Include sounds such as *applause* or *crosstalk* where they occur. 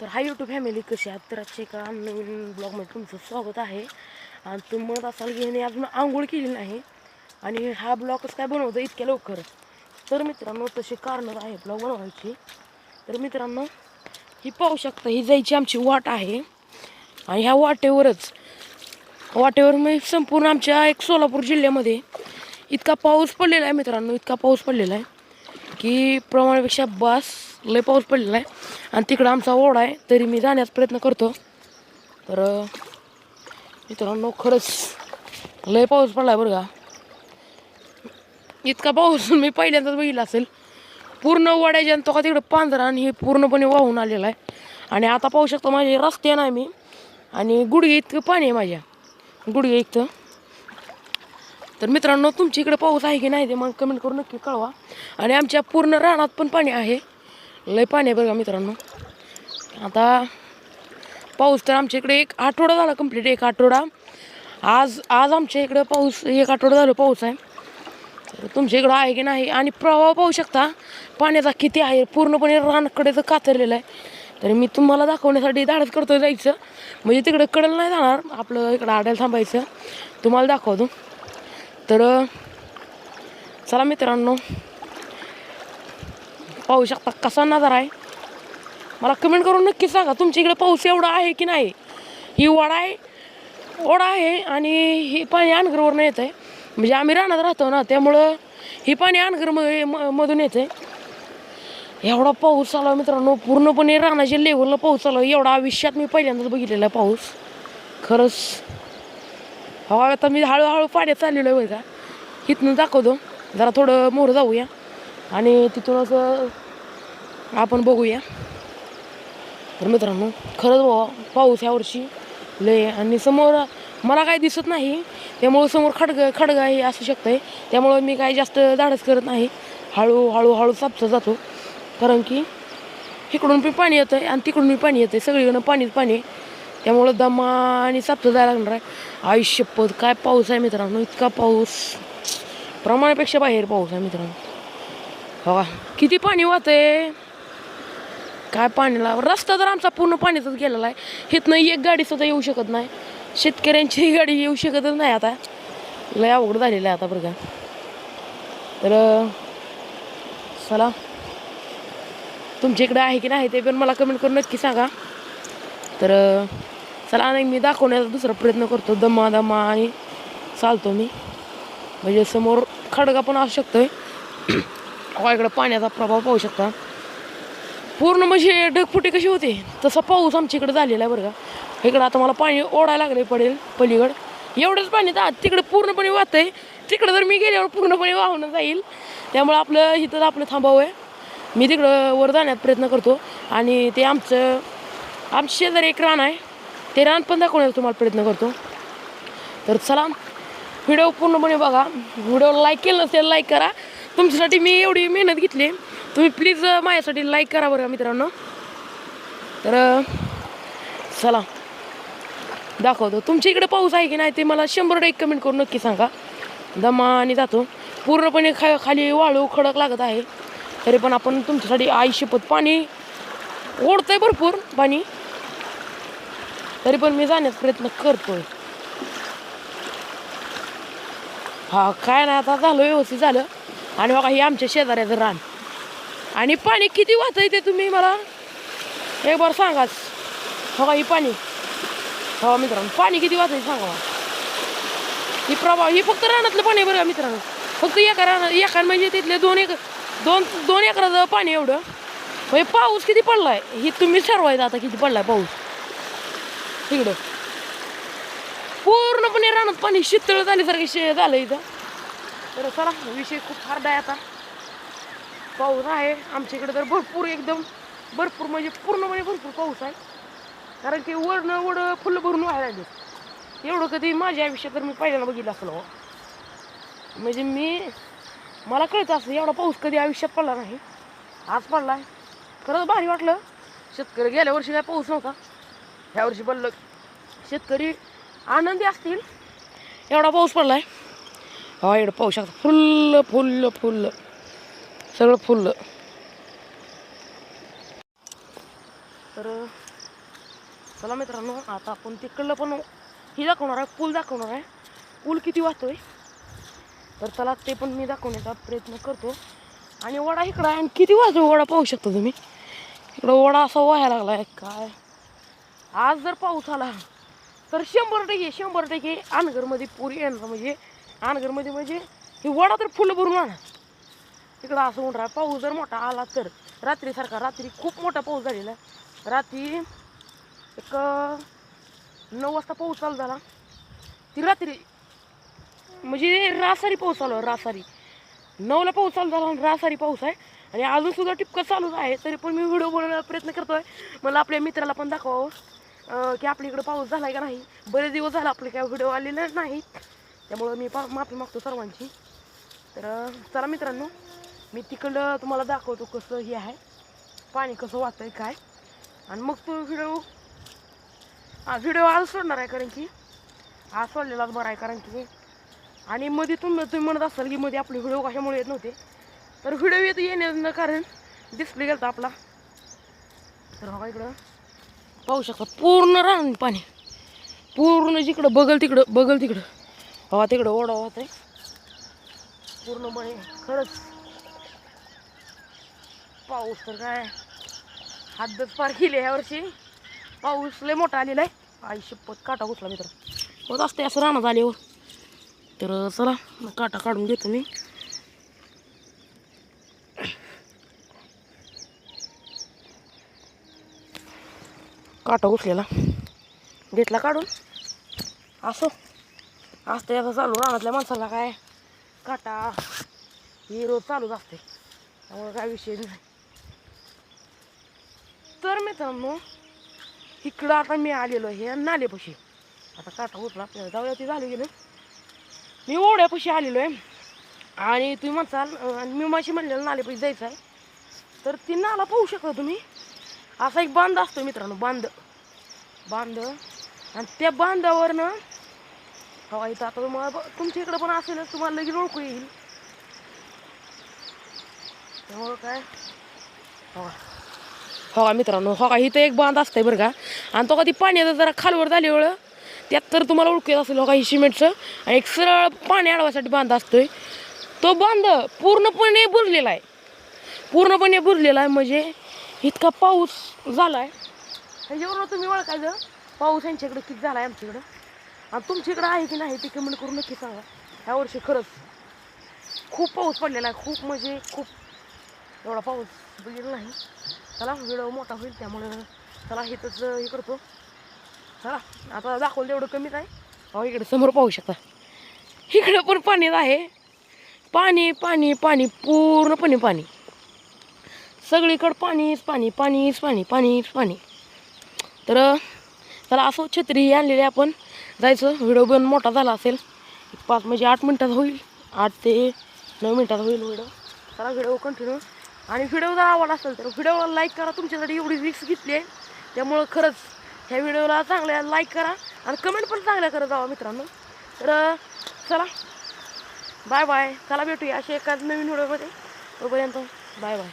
तर हा YouTube family कशी आहात? तर आजच्या एका नवीन ब्लॉगमध्ये तुमचं स्वागत आहे. आणि तुम्ही म्हणत असाल की ह्याने अजून आंघोळ केली नाही. आणि हा ब्लॉगच काय बनवतो इतक्या लवकर? तर मित्रांनो तसे कारणं आहे ब्लॉग बनवायची. तर मित्रांनो ही पाहू शकता ही जायची आमची वाट आहे. आणि ह्या वाटेवरच वाटेवर मी संपूर्ण आमच्या एक सोलापूर जिल्ह्यामध्ये इतका पाऊस पडलेला आहे मित्रांनो इतका पाऊस पडलेला आहे की प्रमाणापेक्षा बास लय पाऊस पडलेला आहे. आणि तिकडं आमचा ओढा आहे तरी मी जाण्याचा प्रयत्न करतो. तर मित्रांनो खरंच लय पाऊस पडला आहे बरं का. इतका पाऊस मी पहिल्यांदाच बघितला असेल. पूर्ण वड्याच्या तो का तिकडं पांढरा आणि हे पूर्णपणे वाहून आलेला आहे. आणि आता पाहू शकतो माझे रस्ते नाही मी. आणि गुडघे इतकं पाणी आहे माझ्या. गुडघे इतकं तर मित्रांनो तुमच्या इकडे पाऊस आहे की नाही ते मग कमेंट करून नक्की कळवा. आणि आमच्या पूर्ण रानात पण पाणी आहे. लय पाणी आहे बघा मित्रांनो. आता पाऊस तर आमच्या इकडे एक आठवडा झाला कंप्लीट एक आठवडा. आज आज आमच्या इकडं पाऊस एक आठवडा झालं पाऊस आहे. तर तुमच्या इकडं आहे की नाही आणि प्रवाह पाहू शकता. पाण्याचा किती आहे पूर्णपणे रानकडे तर कातरलेलं आहे. तर मी तुम्हाला दाखवण्यासाठी धाडस करतो जायचं. म्हणजे तिकडं कडल नाही जाणार आपलं इकडं आडायला थांबायचं. तुम्हाला दाखवतो. तर चला मित्रांनो. पाहू शकता कसा नजारा आहे? मला कमेंट करून नक्की सांगा तुमच्या इकडे पाऊस एवढा आहे की नाही? ही वडा आहे ओढा आहे आणि ही पाणी अनगरवरनं येतं आहे म्हणजे आम्ही रानात राहतो ना त्यामुळं ही पाणी अनगर म मधून येतं आहे एवढा पाऊस आला मित्रांनो पूर्णपणे रानाच्या लेवलला पाऊस आला. एवढा आयुष्यात मी पहिल्यांदाच बघितलेला आहे पाऊस. खरंच हवा आता मी हळूहळू पाण्यात चाललेलो आहे बघा. का इथनं दाखवतो. जरा थोडं मोर जाऊया. आणि तिथूनच आपण बघूया. तर मित्रांनो खरंच बाबा पाऊस यावर्षी लय आणि समोर मला काही दिसत नाही त्यामुळं समोर खडग खडगा हे असू शकतं आहे त्यामुळं मी काही जास्त धाडस करत नाही. हळू हळू हळू सापसा जातो. कारण की इकडून पण पाणी येतं आहे आणि तिकडून मी पाणी येतं आहे सगळीकडनं पाणीच पाणी आहे. त्यामुळं दमा आणि सापसा जायला लागणार आहे. आयुष्यपद काय पाऊस आहे मित्रांनो इतका पाऊस. प्रमाणापेक्षा बाहेर पाऊस आहे मित्रांनो. हो. किती पाणी वाहतंय? काय पाण्याला रस्ता तर आमचा पूर्ण पाण्यातच गेलेला आहे. इथनं एक गाडी सुद्धा येऊ शकत नाही. शेतकऱ्यांची *laughs* गाडी येऊ शकतच नाही आता. लय अवघड झालेलं आहे आता बरं का. तर चला. तुमच्या इकडे आहे की नाही ते पण मला कमेंट करून नक्की सांगा. तर चला नाही मी दाखवण्याचा दुसरा प्रयत्न करतो. दमा दमा आणि चालतो मी. म्हणजे समोर खडगा पण असू शकतोय. इकडं पाण्याचा प्रभाव पाहू शकता. पूर्ण म्हणजे ढगफुटी कशी होते? तसा पाऊस आमच्या इकडं झालेला आहे बरं का. इकडं आता मला पाणी ओढायला लागले पडेल पलीकडं. एवढंच पाणी तर तिकडे पूर्णपणे वाहत आहे. तिकडं जर मी गेल्यावर पूर्णपणे वाहून जाईल. त्यामुळं आपलं इथं आपलं थांबावं आहे. मी तिकडं वर जाण्याचा प्रयत्न करतो. आणि ते आमचं आमच्या शेजारी एक रान आहे. ते रान पण दाखवण्याचा तुम्हाला प्रयत्न करतो. तर चला व्हिडिओ पूर्णपणे बघा. व्हिडिओ लाईक केलं नसेल लाईक करा. तुमच्यासाठी मी एवढी मेहनत घेतली. तुम्ही प्लीज माझ्यासाठी लाईक करा बरं मित्रांनो. तर चला. दाखवतो. तुमच्या इकडे पाऊस आहे की नाही ते मला शंभर टक्के कमेंट करून नक्की सांगा. दमाने जातो. पूर्णपणे खा खाली वाळू खडक लागत आहे. तरी पण आपण तुमच्यासाठी आई शिपत पाणी ओढतंय भरपूर पाणी. तरी पण मी जाण्याचा प्रयत्न करतोय. हा काय नाही आता झालं व्यवस्थित झालं. आणि बघा हे आमच्या शेजाऱ्याचं रान. आणि पाणी किती वाचायचं ते तुम्ही मला एक बार सांगाच. बघा ही पाणी. हो मित्रांनो पाणी किती वाचायचं सांगा ही प्रभाव ही फक्त रानातलं पाणी आहे बरं का मित्रांनो? फक्त एका रानात एका म्हणजे तिथले दोन एक दोन दोन एकराचं पाणी एवढं. म्हणजे पाऊस किती पडला आहे ही तुम्ही ठरवायचं आता किती पडला आहे पाऊस? इकडं. पूर्णपणे रानात पाणी शितळ झाल्यासारखे शे झालं इथं. तर चला विषय खूप हार्ड आहे आता. पाऊस आहे आमच्या इकडे तर भरपूर एकदम भरपूर म्हणजे पूर्णपणे म्हणजे भरपूर पाऊस आहे. कारण की वडनं वड फुलं भरून व्हायला लागले. एवढं कधी माझ्या आयुष्यात तर मी पहिल्यांदा बघितलं असलं हो. म्हणजे मी मला कळतं असं एवढा पाऊस कधी आयुष्यात पडला नाही. आज पडला आहे. खरंच भारी वाटलं. शेतकरी गेल्या वर्षी काय पाऊस नव्हता. ह्या वर्षी पडलं. शेतकरी आनंदी असतील. एवढा पाऊस पडला आहे हा इकडं पाहू शकता. Full full full. सगळं फुल्ल. तर चला मित्रांनो आता आपण तिकडलं पण ही दाखवणार आहे पूल दाखवणार आहे. पूल किती वाहतोय? तर चला ते पण मी दाखवण्याचा प्रयत्न करतो. आणि वडा इकडं आहे आणि किती वाजतो वडा पाहू शकता तुम्ही? इकडं वडा असा व्हायला लागला आहे काय? आज जर पाऊस आला तर शंभर टक्के शंभर टक्के अनगरमध्ये पूर येणार. म्हणजे अनगरमध्ये म्हणजे हे वडा तर फुलं भरून आणा. इकडं असं होणार राहा पाऊस जर मोठा आला तर रात्रीसारखा रात्री खूप मोठा पाऊस झालेला. आहे रात्री एक नऊ वाजता पाऊस चालू झाला. ती रात्री म्हणजे रासारी पाऊस चालू आहे रासारी. नऊला पाऊस चालू झाला आणि रासारी पाऊस आहे. आणि अजून सुद्धा टिपकं चालूच आहे. तरी पण मी व्हिडिओ बनवण्याचा प्रयत्न करतोय. मला आपल्या मित्राला पण दाखवावं की आपल्या इकडं पाऊस झाला आहे का नाही? बरेच दिवस झाला आपले काय व्हिडिओ आलेले नाहीत. त्यामुळं मी पा माफी मागतो सर्वांची. तर चला मित्रांनो मी तिकडं तुम्हाला दाखवतो कसं हे आहे. पाणी कसं वाहतंय काय. आणि मग तो व्हिडिओ हा व्हिडिओ आज सोडणार आहे कारण की आज सोडलेलाच बरा आहे कारण की. आणि मध्ये तुम्ही तुम्ही म्हणत असाल की मध्ये आपले व्हिडिओ कशामुळे येत नव्हते. तर व्हिडिओ येत येण्याचं कारण डिस्प्ले गेलता आपला. तर हा इकडं. पाहू शकता पूर्ण रान पाणी. पूर्ण जिकडं बगल तिकडं बगल तिकडं. हवा तिकडं ओढा होत आहे पूर्णपणे खरंच पाऊस तर काय हद्दच पार केली यावर्षी पाऊस लय मोठा आलेला आहे. आई शिप्पत काटा घुसला मित्र होत असते असं राहणं झाल्यावर तर चला मग काटा काढून घेतो मी. काटा घुसलेला. घेतला काढून. असो. असते असं चालू रानातल्या माणसाला काय काटा ही रोज चालूच असते. त्यामुळे काय विषय नाही. तर मित्रांनो इकडं आता मी आलेलो आहे नालेपाशी आता काटा उठला आपल्याला. जाऊया ती झाली गेलं मी ओढ्यापाशी आलेलो आहे. आणि तुम्ही म्हणसाल आणि मी माशी म्हणलेलं नालेपाशी जायचं आहे. तर ती नाला पाहू शकता तुम्ही. असा एक बांध असतो मित्रांनो बांध. बांध. आणि त्या बांधावरनं हवा इथं आता तुम्हाला तुमच्या इकडं पण असेलच तुम्हाला लगेच ओळखू येईल. त्यामुळं काय? हवा हो मित्रांनो हो का इथं एक बांध असतंय बरं का? आणि तो कधी पाण्याचं जरा खालवर झाल्यावर त्यात तर तुम्हाला ओळखू येत असेल हो का ही सिमेंटचं. आणि एक सरळ पाणी अडवायसाठी बांध असतोय. तो बांध पूर्णपणे बुरलेला आहे. पूर्णपणे बुरलेला आहे म्हणजे इतका पाऊस झाला आहे ह्याच्यावरून तुम्ही ओळखायचं? पाऊस यांच्याकडे किती झाला आहे आमच्याकडं? आणि तुमच्याकडं आहे की नाही ते कमेंट करून नक्की सांगा. ह्या वर्षी खरंच खूप पाऊस पडलेला आहे. खूप म्हणजे खूप एवढा पाऊस बघितला नाही. चला व्हिडिओ मोठा होईल त्यामुळे चला इथंच हे करतो. चला आता दाखवलं तेवढं कमीच आहे. अहो इकडे समोर पाहू शकता. इकडं पण पाणीच आहे. पाणी पाणी पाणी पूर्णपणे पाणी सगळीकडं पाणीच पाणी पाणीच पाणी पाणीच पाणी. तर चला असं छत्री आणलेली आपण. जायचं. व्हिडिओ पण मोठा झाला असेल. एक पाच म्हणजे आठ मिनटात होईल. आठ ते नऊ मिनटात होईल व्हिडिओ. चला व्हिडिओ कंटिन्यू आणि व्हिडिओ जर आवड असेल तर व्हिडिओला लाईक करा. तुमच्यासाठी एवढी रिक्स घेतली आहे. त्यामुळं खरंच ह्या व्हिडिओला चांगल्या लाईक करा. आणि कमेंट पण चांगल्या करत जावा मित्रांनो. तर चला. बाय बाय चला भेटूया असे एकाच नवीन व्हिडिओमध्ये. तोपर्यंत बाय बाय